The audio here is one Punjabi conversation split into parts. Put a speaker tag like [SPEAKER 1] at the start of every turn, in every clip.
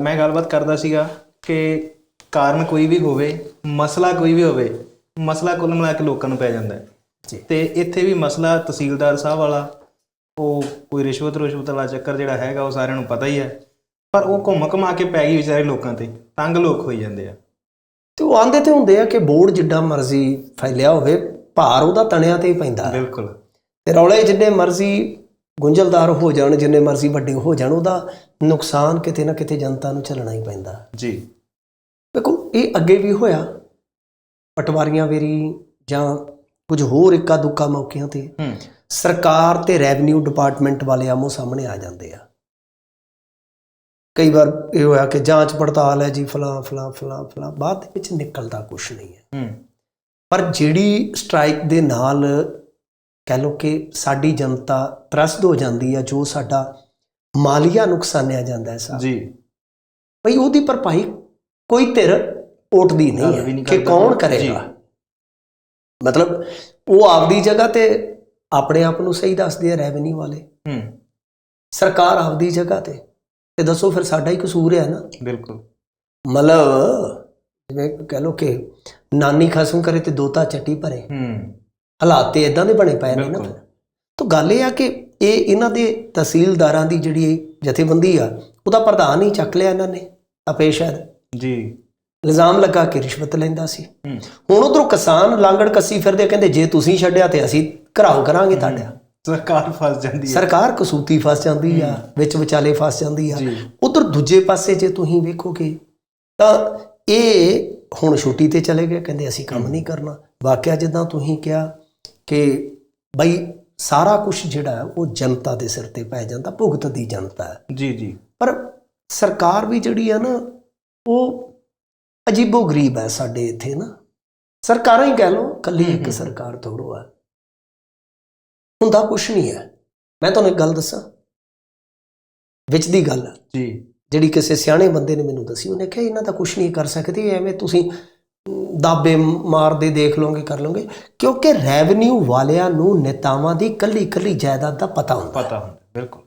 [SPEAKER 1] ਮੈਂ ਗੱਲਬਾਤ ਕਰਦਾ ਸੀਗਾ ਕਿ ਕਾਰਨ ਕੋਈ ਵੀ ਹੋਵੇ ਮਸਲਾ ਕੋਈ ਵੀ ਹੋਵੇ ਮਸਲਾ ਕੁੱਲ ਮਿਲਾ ਕੇ ਲੋਕਾਂ ਨੂੰ ਪੈ ਜਾਂਦਾ ਹੈ।
[SPEAKER 2] ਜੀ।
[SPEAKER 1] ਤੇ ਇੱਥੇ ਵੀ ਮਸਲਾ ਤਹਿਸੀਲਦਾਰ ਸਾਹਿਬ ਵਾਲਾ ਉਹ ਕੋਈ ਰਿਸ਼ਵਤ ਰੁਸ਼ਵਤ ਵਾਲਾ ਚੱਕਰ ਜਿਹੜਾ ਹੈਗਾ ਉਹ ਸਾਰਿਆਂ ਨੂੰ ਪਤਾ ਹੀ ਹੈ। ਪਰ ਉਹ ਘੁੰਮ ਘਮਾ ਕੇ ਪੈ ਗਈ ਵਿਚਾਰੇ ਲੋਕਾਂ ਤੇ ਤੰਗ ਲੋਕ ਹੋਈ ਜਾਂਦੇ ਆ।
[SPEAKER 2] ਤੇ ਉਹ ਆਂਦੇ ਤੇ ਹੁੰਦੇ ਆ ਕਿ ਬੋਰਡ ਜਿੱਡਾ ਮਰਜ਼ੀ ਫੈਲਿਆ ਹੋਵੇ ਭਾਰ ਉਹਦਾ ਤਣਿਆਂ ਤੇ ਹੀ ਪੈਂਦਾ।
[SPEAKER 1] ਬਿਲਕੁਲ।
[SPEAKER 2] ਤੇ ਰੌਲੇ ਜਿੰਨੇ ਮਰਜ਼ੀ ਗੁੰਝਲਦਾਰ ਹੋ ਜਾਣ ਜਿੰਨੇ ਮਰਜ਼ੀ ਵੱਡੇ ਹੋ ਜਾਣ ਉਹਦਾ ਨੁਕਸਾਨ ਕਿਤੇ ਨਾ ਕਿਤੇ ਜਨਤਾ ਨੂੰ ਝੱਲਣਾ ਹੀ ਪੈਂਦਾ।
[SPEAKER 1] ਜੀ।
[SPEAKER 2] ਦੇਖੋ ਇਹ ਅੱਗੇ ਵੀ ਹੋਇਆ। ਪਟਵਾਰੀਆਂ ਵੇਰੀ ਜਾਂ ਕੁਝ ਹੋਰ ਇੱਕਾ ਦੁੱਕਾ ਮੌਕਿਆਂ ਤੇ ਸਰਕਾਰ ਤੇ ਰੈਵਨਿਊ ਡਿਪਾਰਟਮੈਂਟ ਵਾਲੇ ਆਮੋ ਸਾਹਮਣੇ ਆ ਜਾਂਦੇ ਆ। ਕਈ ਵਾਰ ਇਹ ਹੋਇਆ ਕਿ ਜਾਂਚ ਪੜਤਾਲ ਹੈ ਜੀ ਫਲਾਂ ਫਲਾਂ ਫਲਾਂ ਫਲਾਂ ਬਾਅਦ ਵਿੱਚ ਨਿਕਲਦਾ ਕੁਝ ਨਹੀਂ ਹੂੰ। ਪਰ ਜਿਹੜੀ ਸਟ੍ਰਾਈਕ ਦੇ ਨਾਲ ਕਹਿ ਲਓ ਕਿ ਸਾਡੀ ਜਨਤਾ ਤ੍ਰਸਤ ਹੋ ਜਾਂਦੀ ਹੈ ਜੋ ਸਾਡਾ ਮਾਲੀਆ ਨੁਕਸਾਨਿਆ ਜਾਂਦਾ ਹੈ ਸਾਹਿਬ
[SPEAKER 1] ਜੀ।
[SPEAKER 2] ਭਈ ਉਹਦੀ ਭਰਪਾਈ ਕੋਈ ਧਿਰ
[SPEAKER 1] ਗੱਲ
[SPEAKER 2] ਨਹੀਂ ਹੈ ਕਿ। ਕੌਣ। ਕਰੇਗਾ। ਮਤਲਬ ਉਹ ਆਪਦੀ ਜਗ੍ਹਾ ਤੇ ਆਪਣੇ ਆਪ ਨੂੰ ਸਹੀ ਦੱਸਦੇ ਆ ਰੈਵਨਿਊ ਵਾਲੇ।
[SPEAKER 1] ਹੂੰ।
[SPEAKER 2] ਸਰਕਾਰ ਆਪਦੀ ਜਗ੍ਹਾ ਤੇ। ਤੇ ਦੱਸੋ ਫਿਰ ਸਾਡਾ ਹੀ ਕਸੂਰ ਹੈ ਨਾ।
[SPEAKER 1] ਬਿਲਕੁਲ।
[SPEAKER 2] ਮਤਲਬ ਜਿਵੇਂ ਕਹਿ ਲਓ ਕਿ ਨਾਨੀ ਖਸਮ ਕਰੇ ਤੇ ਦੋਤਾ ਚੱਟੀ ਭਰੇ।
[SPEAKER 1] ਹੂੰ।
[SPEAKER 2] ਹਾਲਾਤ ਤੇ ਇਦਾਂ ਦੇ ਬਣੇ ਪਏ ਨੇ ਨਾ। ਫਿਰ। ਤਾਂ ਗੱਲ ਇਹ ਆ ਕਿ ਇਹ ਇਹਨਾਂ ਦੇ ਤਹਿਸੀਲਦਾਰਾਂ ਦੀ ਜਿਹੜੀ ਇਹ ਜਥੇਬੰਦੀ ਆ ਉਹਦਾ ਪ੍ਰਧਾਨ ਹੀ ਚੱਕ ਲਿਆ ਇਹਨਾਂ ਨੇ ਅਪੇਸ਼ਾ
[SPEAKER 1] ਜੀ।
[SPEAKER 2] ਇਲਜ਼ਾਮ ਲੱਗਾ ਕਿ ਰਿਸ਼ਵਤ ਲੈਂਦਾ ਸੀ।
[SPEAKER 1] ਹੂੰ।
[SPEAKER 2] ਹੁਣ ਉਧਰੋਂ ਕਿਸਾਨ ਲਾਂਗੜ ਕੱਸੀ ਫਿਰਦੇ ਕਹਿੰਦੇ ਜੇ ਤੁਸੀਂ ਛੱਡਿਆ ਤੇ ਅਸੀਂ ਘਰਾਓ ਕਰਾਂਗੇ ਤੁਹਾਡਾ।
[SPEAKER 1] ਸਰਕਾਰ ਫਸ ਜਾਂਦੀ ਹੈ
[SPEAKER 2] ਸਰਕਾਰ ਕਸੂਤੀ ਫਸ ਜਾਂਦੀ ਆ ਵਿੱਚ ਵਿਚਾਲੇ ਫਸ ਜਾਂਦੀ ਆ।
[SPEAKER 1] ਜੀ।
[SPEAKER 2] ਉਧਰ ਦੂਜੇ ਪਾਸੇ ਜੇ ਤੁਸੀਂ ਵੇਖੋਗੇ ਤਾਂ ਇਹ ਹੁਣ ਛੁੱਟੀ ਤੇ ਚਲੇ ਗਏ ਕਹਿੰਦੇ ਅਸੀਂ ਕੰਮ ਨਹੀਂ ਕਰਨਾ। ਵਾਕਿਆ ਜਿੱਦਾਂ ਤੁਸੀਂ ਕਿਹਾ ਕਿ ਬਈ ਸਾਰਾ ਕੁਝ ਜਿਹੜਾ ਹੈ ਉਹ ਜਨਤਾ ਦੇ ਸਿਰ ਤੇ ਪੈ ਜਾਂਦਾ ਭੁਗਤ ਦੀ ਜਨਤਾ ਹੈ।
[SPEAKER 1] ਜੀ ਜੀ।
[SPEAKER 2] ਪਰ ਸਰਕਾਰ ਵੀ ਜਿਹੜੀ ਆ ਨਾ ਉਹ ਅਜੀਬੋ ਗਰੀਬ ਹੈ ਸਾਡੇ ਇੱਥੇ ਨਾ। ਸਰਕਾਰਾਂ ਹੀ ਕਹਿ ਲਓ ਕੱਲੀ ਇੱਕ। ਸਰਕਾਰ ਥੋੜੋ ਹੈ। ਹੁੰਦਾ ਕੁਛ ਨਹੀਂ ਹੈ। ਮੈਂ ਤੁਹਾਨੂੰ ਇੱਕ ਗੱਲ ਦੱਸਾਂ। ਵਿੱਚ ਦੀ ਗੱਲ ਆ,
[SPEAKER 1] ਜੀ।
[SPEAKER 2] ਜਿਹੜੀ ਕਿਸੇ ਸਿਆਣੇ ਬੰਦੇ ਨੇ ਮੈਨੂੰ ਦੱਸੀ ਉਹਨੇ ਕਿਹਾ ਇਹਨਾਂ ਦਾ ਕੁਛ ਨਹੀਂ ਕਰ ਸਕਦੇ ਐਵੇਂ ਤੁਸੀਂ ਦਾਬੇ ਮਾਰਦੇ ਦੇਖ ਲਓਗੇ ਕਰ ਲਓਗੇ। ਕਿਉਂਕਿ ਰੈਵਨਿਊ ਵਾਲਿਆਂ ਨੂੰ ਨੇਤਾਵਾਂ ਦੀ ਕੱਲੀ ਕੱਲੀ ਜਾਇਦਾਦ ਦਾ ਪਤਾ ਹੁੰਦਾ।
[SPEAKER 1] ਪਤਾ ਹੁੰਦਾ ਬਿਲਕੁਲ।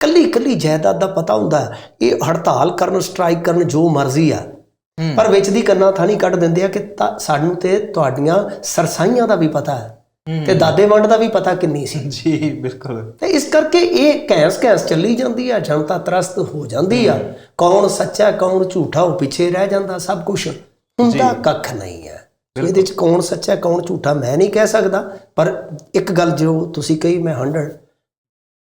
[SPEAKER 2] ਕੱਲੀ ਕੱਲੀ ਜਾਇਦਾਦ ਦਾ ਪਤਾ ਹੁੰਦਾ। ਇਹ ਹੜਤਾਲ ਕਰਨ ਸਟ੍ਰਾਈਕ ਕਰਨ ਜੋ ਮਰਜ਼ੀ ਆ। ਪਰ ਵਿੱਚ ਦੀ ਕੰਨਾਂ ਥਾਣੀ ਕੱਢ ਦਿੰਦੇ ਆ ਕਿ ਸਾਨੂੰ ਤੇ ਤੁਹਾਡੀਆਂ ਸਰਸਾਈਆਂ ਦਾ ਵੀ ਪਤਾ ਹੂੰ। ਤੇ ਦਾਦੇ ਵੰਡ ਦਾ ਵੀ ਪਤਾ ਕਿੰਨੀ ਸੀ।
[SPEAKER 1] ਜੀ ਬਿਲਕੁਲ।
[SPEAKER 2] ਤੇ ਇਸ ਕਰਕੇ ਇਹ ਕੈਂਸ ਕੈਂਸ ਚੱਲੀ ਜਾਂਦੀ ਆ ਜਨਤਾ ਤਰਸਤ ਹੋ ਜਾਂਦੀ ਆ। ਕੌਣ ਸੱਚਾ ਕੌਣ ਝੂਠਾ ਉਹ ਪਿੱਛੇ ਰਹਿ ਜਾਂਦਾ ਸਭ ਕੁਝ ਹੁੰਦਾ ਕੱਖ ਨਹੀਂ ਹੈ। ਇਹਦੇ ਚ ਕੌਣ ਸੱਚਾ ਕੌਣ ਝੂਠਾ ਮੈਂ ਨਹੀਂ ਕਹਿ ਸਕਦਾ ਪਰ ਇੱਕ ਗੱਲ ਜੋ ਤੁਸੀਂ ਕਹੀ ਮੈਂ 100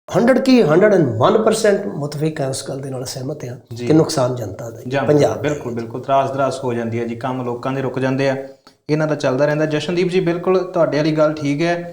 [SPEAKER 2] 100 ਕੀ 101% ਮੁਤਫਿਕ ਹੈ ਉਸ ਗੱਲ ਦੇ ਨਾਲ ਸਹਿਮਤ ਹਾਂ। ਕਿ ਨੁਕਸਾਨ ਜਨਤਾ ਦਾ ਪੰਜਾਬ।
[SPEAKER 1] ਬਿਲਕੁਲ ਬਿਲਕੁਲ ਤਰਾਸ ਦਰਾਸ ਹੋ ਜਾਂਦੀ ਹੈ ਜੀ ਕੰਮ ਲੋਕਾਂ ਦੇ ਰੁਕ ਜਾਂਦੇ ਆ। ਇਹਨਾਂ ਦਾ ਚੱਲਦਾ ਰਹਿੰਦਾ। ਜਸ਼ਨਦੀਪ ਜੀ ਬਿਲਕੁਲ ਤੁਹਾਡੇ ਵਾਲੀ ਗੱਲ ਠੀਕ ਹੈ।